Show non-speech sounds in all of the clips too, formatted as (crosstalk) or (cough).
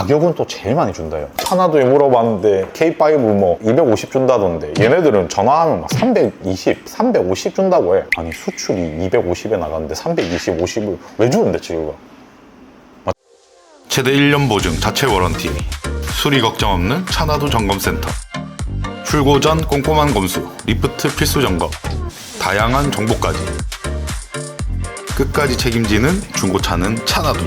가격은 또 제일 많이 준다요. 하나도에 물어봤는데 K5 뭐 250 준다던데 얘네들은 전화하면 막 320, 350 준다고 해. 아니 수출이 250에 나갔는데 320, 50을 왜 주는데 지금? 최대 1년 보증 자체 워런티 수리 걱정 없는 차나도 점검센터 출고 전 꼼꼼한 검수 리프트 필수 점검 다양한 정보까지 끝까지 책임지는 중고차는 차나도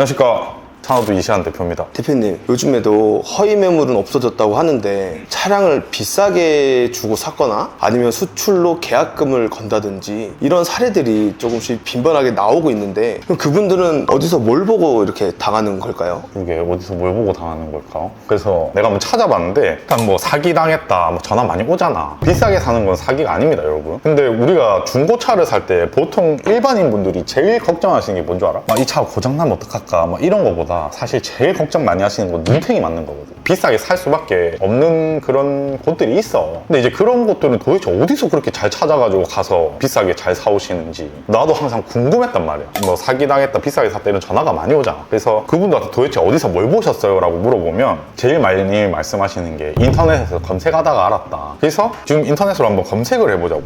안녕하십니까. 차나도 이시안 대표입니다. 대표님, 요즘에도 허위 매물은 없어졌다고 하는데 차량을 비싸게 주고 샀거나 아니면 수출로 계약금을 건다든지 이런 사례들이 조금씩 빈번하게 나오고 있는데 그럼 그분들은 어디서 뭘 보고 이렇게 당하는 걸까요? 이게 어디서 뭘 보고 당하는 걸까? 그래서 내가 한번 찾아봤는데 일단 뭐 사기 당했다 뭐 전화 많이 오잖아 비싸게 사는 건 사기가 아닙니다 여러분 근데 우리가 중고차를 살 때 보통 일반인 분들이 제일 걱정하시는 게 뭔 줄 알아? 막 이 차 고장나면 어떡할까 막 이런 거보다 사실 제일 걱정 많이 하시는 건 눈탱이 맞는 거거든 비싸게 살 수밖에 없는 그런 곳들이 있어. 근데 이제 그런 곳들은 도대체 어디서 그렇게 잘 찾아가지고 가서 비싸게 잘 사오시는지 나도 항상 궁금했단 말이야. 뭐 사기 당했다 비싸게 샀다 이런 전화가 많이 오잖아. 그래서 그분들한테 도대체 어디서 뭘 보셨어요? 라고 물어보면 제일 많이 말씀하시는 게 인터넷에서 검색하다가 알았다. 그래서 지금 인터넷으로 한번 검색을 해보자고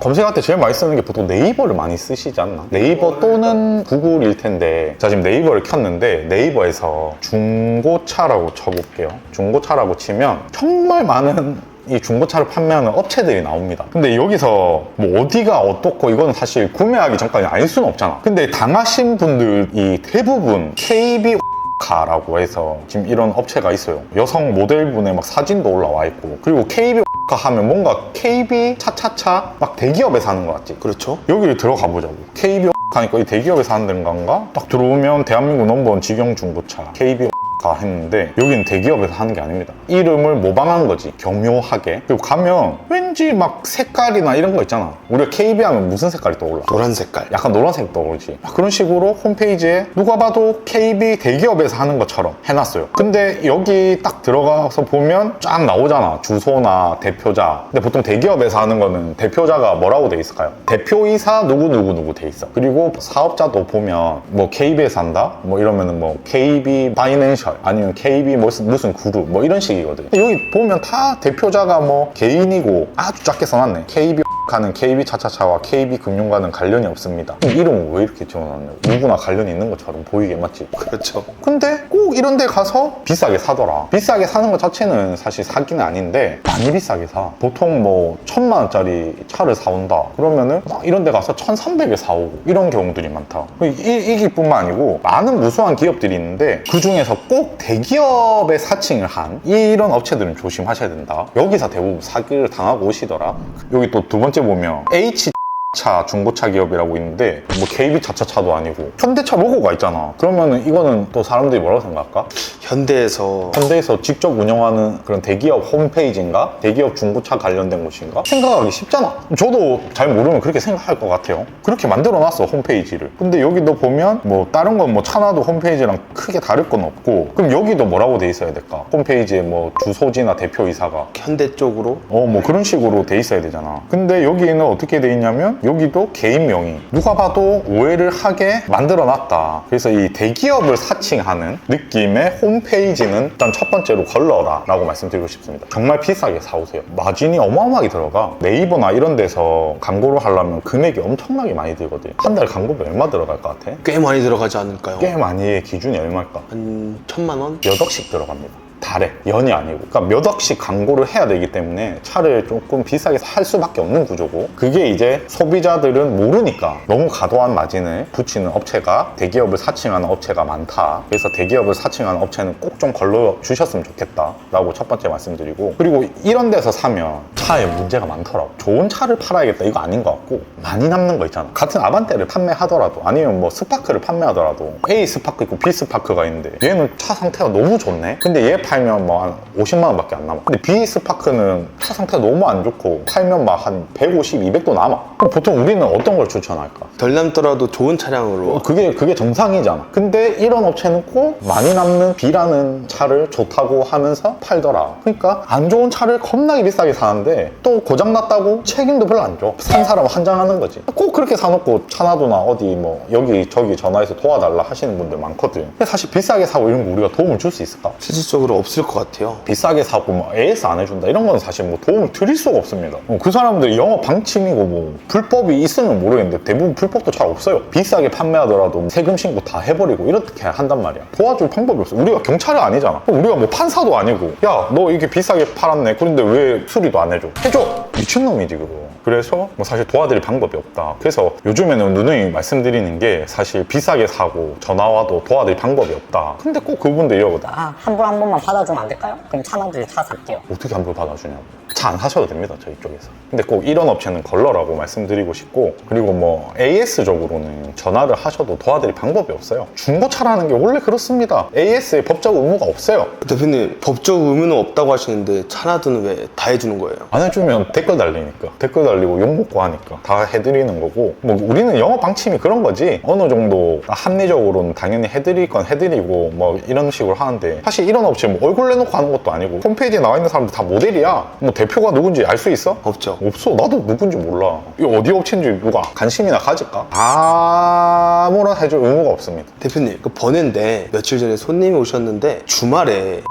검색할 때 제일 많이 쓰는 게 보통 네이버를 많이 쓰시지 않나? 네이버 또는 구글일 텐데 자 지금 네이버를 켰는데 네이버에서 중고차라고 쳐볼게요 중고차라고 치면 정말 많은 이 중고차를 판매하는 업체들이 나옵니다. 근데 여기서 뭐 어디가 어떻고 이거는 사실 구매하기 전까지 알 수는 없잖아. 근데 당하신 분들이 대부분 KB 카라고 해서 지금 이런 업체가 있어요. 여성 모델분의 막 사진도 올라와 있고 그리고 KB 카 하면 뭔가 KB 차차차 막 대기업에서 하는 것 같지? 그렇죠. 여기를 들어가 보자고. KB 하니까 이 대기업에서 하는 데인가? 딱 들어오면 대한민국 넘버원 직영 중고차 KB 가 했는데 여기는 대기업에서 하는 게 아닙니다. 이름을 모방한 거지 교묘하게 그리고 가면 왠지 막 색깔이나 이런 거 있잖아. 우리가 KB 하면 무슨 색깔이 떠올라? 노란 색깔. 약간 노란색 떠오르지. 막 그런 식으로 홈페이지에 누가 봐도 KB 대기업에서 하는 것처럼 해놨어요. 근데 여기 딱 들어가서 보면 쫙 나오잖아. 주소나 대표자. 근데 보통 대기업에서 하는 거는 대표자가 뭐라고 돼 있을까요? 대표이사 누구누구누구 돼 있어. 그리고 사업자도 보면 뭐 KB에서 한다? 뭐 이러면은 뭐 KB 파이낸셜 아니면 KB 무슨, 무슨 그룹 뭐 이런 식이거든. 여기 보면 다 대표자가 뭐 개인이고 아주 작게 써놨네. KB 가는 KB 차차차와 KB 금융과는 관련이 없습니다. 이름은 왜 이렇게 지어놨냐? 누구나 관련이 있는 것처럼 보이게 맞지? (laughs) 그렇죠. 근데 꼭 이런 데 가서 비싸게 사더라. 비싸게 사는 것 자체는 사실 사기는 아닌데 많이 비싸게 사. 보통 뭐 천만 원짜리 차를 사온다. 그러면은 막 이런 데 가서 천삼백에 사오고 이런 경우들이 많다. 이, 이 기뿐만 아니고 많은 무수한 기업들이 있는데 그 중에서 꼭 대기업에 사칭을 한 이런 업체들은 조심하셔야 된다. 여기서 대부분 사기를 당하고 오시더라. 여기 또 두 번째 보면 H 차 중고차 기업이라고 있는데 뭐 KB 자차차도 아니고 현대차 로고가 있잖아 그러면은 이거는 또 사람들이 뭐라고 생각할까? 현대에서 현대에서 직접 운영하는 그런 대기업 홈페이지인가? 대기업 중고차 관련된 곳인가? 생각하기 쉽잖아 저도 잘 모르면 그렇게 생각할 것 같아요 그렇게 만들어 놨어 홈페이지를 근데 여기도 보면 뭐 다른 건 뭐 차나도 홈페이지랑 크게 다를 건 없고 그럼 여기도 뭐라고 돼 있어야 될까? 홈페이지에 뭐 주소지나 대표이사가 현대 쪽으로 어, 뭐 그런 식으로 돼 있어야 되잖아. 근데 여기는 어떻게 돼 있냐면 여기도 개인 명의. 누가 봐도 오해를 하게 만들어 놨다. 그래서 이 대기업을 사칭하는 느낌의 홈페이지는 일단 첫 번째로 걸러라 라고 말씀드리고 싶습니다. 정말 비싸게 사오세요. 마진이 어마어마하게 들어가. 네이버나 이런 데서 광고를 하려면 금액이 엄청나게 많이 들거든. 한달 광고비 얼마 들어갈 것 같아? 꽤 많이 들어가지 않을까요? 꽤 많이 해. 기준이 얼마일까? 한 천만 원? 몇 억씩 들어갑니다. 달에 연이 아니고. 그러니까 몇 억씩 광고를 해야 되기 때문에 차를 조금 비싸게 살 수밖에 없는 구조고. 그게 이제 소비자들은 모르니까 너무 과도한 마진을 붙이는 업체가 대기업을 사칭하는 업체가 많다. 그래서 대기업을 사칭하는 업체는 꼭 좀 걸러 주셨으면 좋겠다 라고 첫 번째 말씀드리고. 그리고 이런 데서 사면 차에 문제가 많더라고. 좋은 차를 팔아야겠다. 이거 아닌 것 같고. 많이 남는 거 있잖아. 같은 아반떼를 판매하더라도 아니면 뭐 스파크를 판매하더라도 A 스파크 있고 B 스파크가 있는데 얘는 차 상태가 너무 좋네. 근데 얘 팔면 뭐 한 50만 원밖에 안 남아. 근데 비스파크는 차 상태가 너무 안 좋고 팔면 막 한 150, 200도 남아. 그럼 보통 우리는 어떤 걸 추천할까? 덜 남더라도 좋은 차량으로 어, 그게 그게 정상이잖아. 근데 이런 업체는 꼭 많이 남는 B라는 차를 좋다고 하면서 팔더라. 그러니까 안 좋은 차를 겁나게 비싸게 사는데 또 고장 났다고 책임도 별로 안 줘. 산 사람 환장하는 거지. 꼭 그렇게 사놓고 차나도나 어디 뭐 여기 저기 전화해서 도와달라 하시는 분들 많거든. 근데 사실 비싸게 사고 이런 거 우리가 도움을 줄 수 있을까? 실질적으로 없을 것 같아요. 비싸게 사고 뭐 AS 안 해준다 이런 건 사실 뭐 도움을 드릴 수가 없습니다. 어, 그 사람들이 영업 방침이고 뭐 불법이 있으면 모르겠는데 대부분 불법도 잘 없어요. 비싸게 판매하더라도 세금 신고 다 해버리고 이렇게 한단 말이야. 도와줄 방법이 없어. 우리가 경찰이 아니잖아. 우리가 뭐 판사도 아니고 야 너 이게 비싸게 팔았네. 그런데 왜 수리도 안 해줘? 해줘. 미친놈이지 그거. 그래서 뭐 사실 도와드릴 방법이 없다. 그래서 요즘에는 누누이 말씀드리는 게 사실 비싸게 사고 전화 와도 도와드릴 방법이 없다. 근데 꼭 그분들 이러거든. 아, 환불 한 번만 받아주면 안 될까요? 그럼 차나도 차 살게요. 어떻게 환불 받아주냐고. 차안 사셔도 됩니다, 저희 쪽에서. 근데 꼭 이런 업체는 걸러라고 말씀드리고 싶고, 그리고 뭐 AS적으로는 전화를 하셔도 도와드릴 방법이 없어요. 중고차라는 게 원래 그렇습니다. AS에 법적 의무가 없어요. 대표님 법적 의무는 없다고 하시는데 차나드는 왜 다 해주는 거예요? 안 해주면 댓글 달리니까. 댓글 달리고 욕먹고 하니까. 다 해드리는 거고. 뭐 우리는 영업 방침이 그런 거지. 어느 정도 합리적으로는 당연히 해드릴 건 해드리고 뭐 이런 식으로 하는데 사실 이런 업체 뭐 얼굴 내놓고 하는 것도 아니고 홈페이지에 나와 있는 사람들 다 모델이야. 뭐 대 표가 누군지 알 수 있어? 없죠. 없어. 나도 누군지 몰라. 이거 어디 업체인지 누가 관심이나 가질까? 아무런 해줄 의무가 없습니다. 대표님 그 번외인데 며칠 전에 손님이 오셨는데 주말에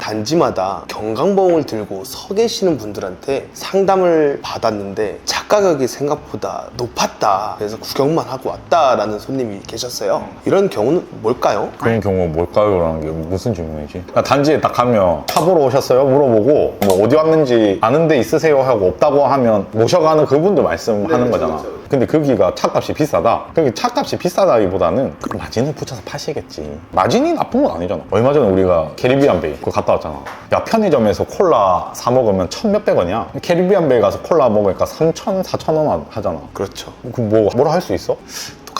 단지마다 경강봉을 들고 서 계시는 분들한테 상담을 받았는데 차 가격이 생각보다 높았다 그래서 구경만 하고 왔다라는 손님이 계셨어요 이런 경우는 뭘까요? 그런 경우 뭘까요? 라는 게 무슨 질문이지? 그러니까 단지에 딱 가면 차 보러 오셨어요? 물어보고 뭐 어디 왔는지 아는 데 있으세요? 하고 없다고 하면 모셔가는 그분들 말씀하는 네, 거잖아. 근데 거기가 차값이 비싸다. 그게 차값이 비싸다기보다는 그 마진을 붙여서 파시겠지. 마진이 나쁜 건 아니잖아. 얼마 전에 우리가 캐리비안 베이 그거 갔다 왔잖아. 야 편의점에서 콜라 사 먹으면 천 몇백 원이야. 캐리비안 베이 가서 콜라 먹으니까 삼천 사천 원 하잖아. 그렇죠 그 뭐 뭐라 할 수 있어?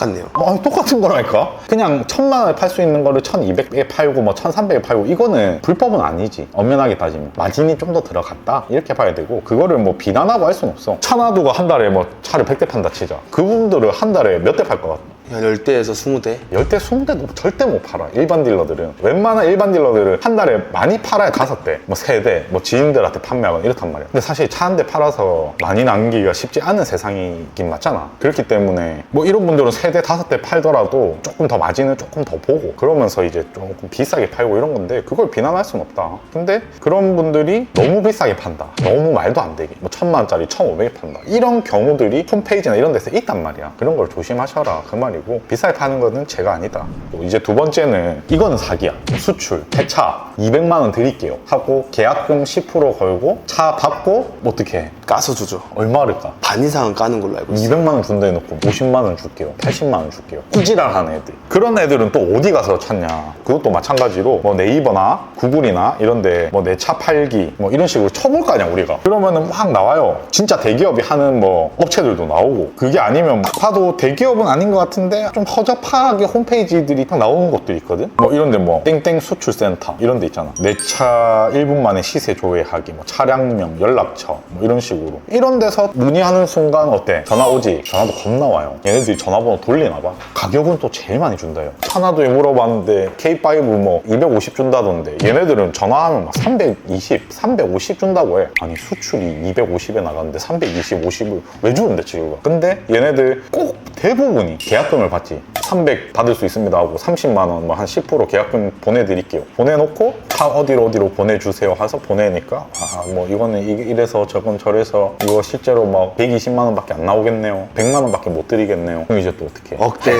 똑같네요. 어, 똑같은 거라니까? 그냥 천만 원에 팔 수 있는 거를 천이백에 팔고 뭐 천삼백에 팔고 이거는 불법은 아니지. 엄연하게 따지면. 마진이 좀 더 들어갔다. 이렇게 봐야 되고 그거를 뭐 비난하고 할 수는 없어. 차나두가 한 달에 뭐 차를 100대 판다 치자. 그분들은 한 달에 몇 대 팔 것 같아? 한 10대에서 20대 10대, 20대도 절대 못 팔아. 일반 딜러들은. 웬만한 일반 딜러들은 한 달에 많이 팔아야 다섯 대, 뭐 세 대, 뭐 지인들한테 판매하거나 이렇단 말이야. 근데 사실 차 한 대 팔아서 많이 남기기가 쉽지 않은 세상이긴 맞잖아. 그렇기 때문에 뭐 이런 분들은 세 대, 다섯 대 팔더라도 조금 더 마진을 조금 더 보고 그러면서 이제 조금 비싸게 팔고 이런 건데 그걸 비난할 순 없다. 근데 그런 분들이 너무 비싸게 판다. 너무 말도 안 되게. 뭐 천만 원짜리 천오백에 판다. 이런 경우들이 홈페이지나 이런 데서 있단 말이야. 그런 걸 조심하셔라. 그 말이고 비싸게 파는 거는 제가 아니다. 또 이제 두 번째는 이거는 사기야. 수출, 폐차 200만 원 드릴게요. 하고 계약금 10% 걸고 차 받고 어떻게 해? 까서 주죠 얼마를 까? 반 이상은 까는 걸로 알고 있어요 200만 원 준다 해놓고 50만 원 줄게요. 80만 원 줄게요. 이지랄 하는 애들. 그런 애들은 또 어디 가서 찾냐. 그것도 마찬가지로 뭐 네이버나 구글이나 이런데 뭐 내 차 팔기 뭐 이런 식으로 쳐볼 거 아니야 우리가. 그러면은 막 나와요. 진짜 대기업이 하는 뭐 업체들도 나오고 그게 아니면 막 봐도 대기업은 아닌 것 같은 데 좀 허접하게 홈페이지들이 딱 나오는 것들이 있거든. 뭐 이런데 뭐 땡땡 수출센터 이런 데 있잖아. 내 차 1분 만에 시세 조회하기, 뭐 차량명, 연락처 뭐 이런 식으로 이런 데서 문의하는 순간 어때? 전화 오지? 전화도 겁나 와요. 얘네들이 전화번호 돌리나 봐. 가격은 또 제일 많이 준다요. 차나도에 물어봤는데 K5 뭐 250 준다던데 얘네들은 전화하면 막 320, 350 준다고 해. 아니 수출이 250에 나갔는데 320, 50을 왜 주는데 지금? 근데 얘네들 꼭 대부분이 계약 금을 받지. 300 받을 수 있습니다 하고 30만 원 뭐 한 10% 계약금 보내드릴게요. 보내놓고 차 어디로 어디로 보내주세요 해서 보내니까 아 뭐 이거는 이- 이래서 저건 저래서 이거 실제로 막 120만 원밖에 안 나오겠네요. 100만 원밖에 못 드리겠네요. 그럼 이제 또 어떻게? 해? 억대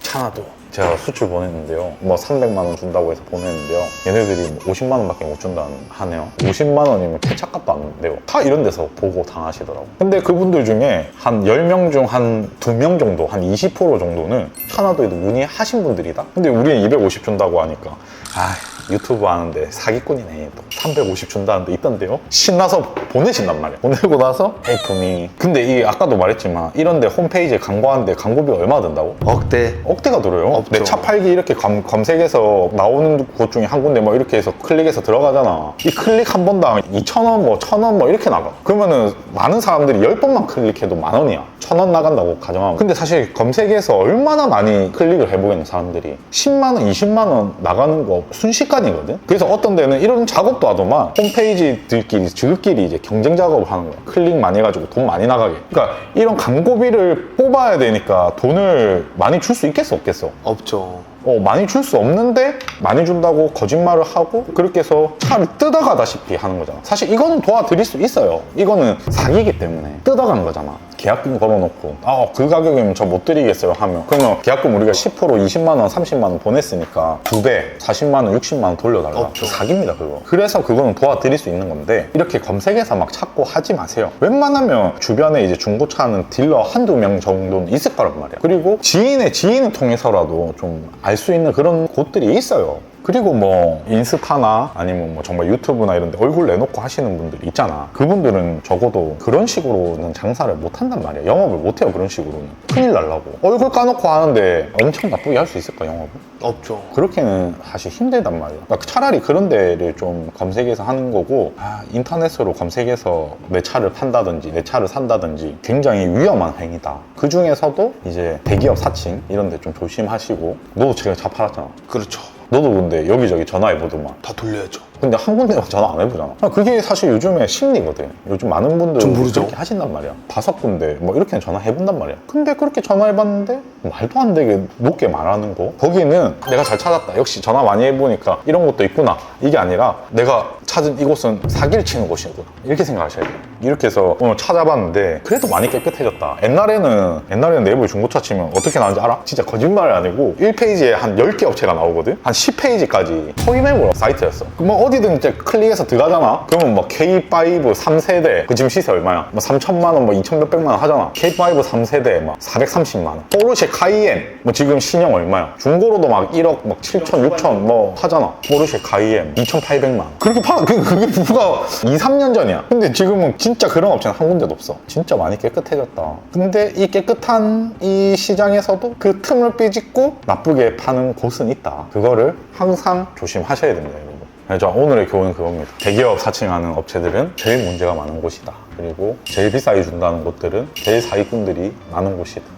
차나도 제가 수출 보냈는데요. 뭐 300만 원 준다고 해서 보냈는데요. 얘네들이 뭐 50만 원밖에 못 준다 하네요. 50만 원이면 폐차값도 안 돼요. 다 이런 데서 보고 당하시더라고. 근데 그분들 중에 한 10명 중 한 2명 정도, 한 20% 정도는 차나도에도 문의하신 분들이다. 근데 우리는 250 준다고 하니까 아 유튜브 하는데 사기꾼이네 또 350 준다는데 있던데요 신나서 보내신단 말이야 보내고 나서 제품이 근데 이 아까도 말했지만 이런데 홈페이지에 광고하는데 광고비가 얼마 든다고? 억대 억대가 들어요. 없죠. 내 차 팔기 이렇게 검, 검색해서 나오는 곳 중에 한 군데 뭐 이렇게 해서 클릭해서 들어가잖아. 이 클릭 한 번당 2,000원, 뭐 1,000원 뭐 이렇게 나가. 그러면은 많은 사람들이 10번만 클릭해도 만 원이야. 1,000원 나간다고 가정하면. 근데 사실 검색해서 얼마나 많이 클릭을 해보겠는 사람들이 10만 원, 20만 원 나가는 거 순식간 이거든. 그래서 어떤 데는 이런 작업도 하더만 홈페이지들끼리 지극끼리 이제 경쟁 작업을 하는 거야. 클릭 많이 해가지고 돈 많이 나가게. 그러니까 이런 광고비를 뽑아야 되니까 돈을 많이 줄 수 있겠어, 없겠어? 없죠 어, 많이 줄 수 없는데 많이 준다고 거짓말을 하고 그렇게 해서 차를 뜯어가다시피 하는 거잖아. 사실 이거는 도와드릴 수 있어요. 이거는 사기기 때문에 뜯어간 거잖아. 계약금 걸어놓고 아, 그 가격이면 저 못 드리겠어요 하면 그러면 계약금 우리가 10% 20만 원, 30만 원 보냈으니까 두 배, 40만 원, 60만 원 돌려달라. 없죠. 사기입니다, 그거. 그래서 그거는 도와드릴 수 있는 건데 이렇게 검색해서 막 찾고 하지 마세요. 웬만하면 주변에 이제 중고차는 딜러 한두 명 정도는 있을 거란 말이야. 그리고 지인의 지인을 통해서라도 좀 알수 있는 그런 곳들이 있어요. 그리고 뭐 인스타나 아니면 뭐 정말 유튜브나 이런 데 얼굴 내놓고 하시는 분들 있잖아. 그분들은 적어도 그런 식으로는 장사를 못 한단 말이야. 영업을 못 해요, 그런 식으로는. 큰일 날라고. 얼굴 까놓고 하는데 엄청 나쁘게 할 수 있을까, 영업을? 없죠 그렇게는 사실 힘들단 말이야. 그러니까 차라리 그런 데를 좀 검색해서 하는 거고, 아, 인터넷으로 검색해서 내 차를 판다든지, 내 차를 산다든지 굉장히 위험한 행위다. 그 중에서도 이제 대기업 사칭 이런 데 좀 조심하시고, 너도 지금 차 팔았잖아. 그렇죠 너도 근데 여기저기 전화해보더만. 다 돌려야죠 근데 한 군데만 전화 안 해보잖아. 아, 그게 사실 요즘에 심리거든. 요즘 많은 분들 좀 모르죠. 그렇게 하신단 말이야. 다섯 군데 뭐 이렇게는 전화해본단 말이야. 근데 그렇게 전화해봤는데 말도 안 되게 높게 말하는 거. 거기는 내가 잘 찾았다. 역시 전화 많이 해보니까 이런 것도 있구나. 이게 아니라 내가 찾은 이곳은 사기를 치는 곳이구나. 이렇게 생각하셔야 돼요. 이렇게 해서 오늘 찾아봤는데 그래도 많이 깨끗해졌다. 옛날에는 옛날에는 네이버에 중고차 치면 어떻게 나오는지 알아? 진짜 거짓말이 아니고 1페이지에 한 10개 업체가 나오거든? 한 10페이지까지 허위매물 사이트였어. 뭐 어디든 이제 클릭해서 들어가잖아? 그러면 뭐 K5 3세대 그 지금 시세 얼마야? 뭐 3천만 원, 뭐 2천 몇백만 원 하잖아. K5 3세대 막 430만 원. 포르쉐 카이엔 뭐 지금 신형 얼마야? 중고로도 막 1억 막 7천, 6천 뭐 하잖아. 포르쉐 카이엔 2,800만 원. 그렇게 팔 아. 그, 그게 불과 2, 3년 전이야. 근데 지금은 진짜 그런 업체는 한 군데도 없어. 진짜 많이 깨끗해졌다. 근데 이 깨끗한 이 시장에서도 그 틈을 삐짓고 나쁘게 파는 곳은 있다. 그거를 항상 조심하셔야 됩니다, 여러분. 그래서 오늘의 교훈은 그겁니다. 대기업 사칭하는 업체들은 제일 문제가 많은 곳이다. 그리고 제일 비싸게 준다는 곳들은 제일 사기꾼들이 많은 곳이다.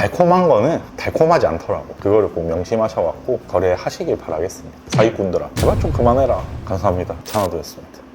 음, 달콤한 거는 달콤하지 않더라고. 그거를 꼭 명심하셔갖고 거래하시길 바라겠습니다. 사기꾼들아, 제발 좀 그만해라. 감사합니다. 찬호도였습니다.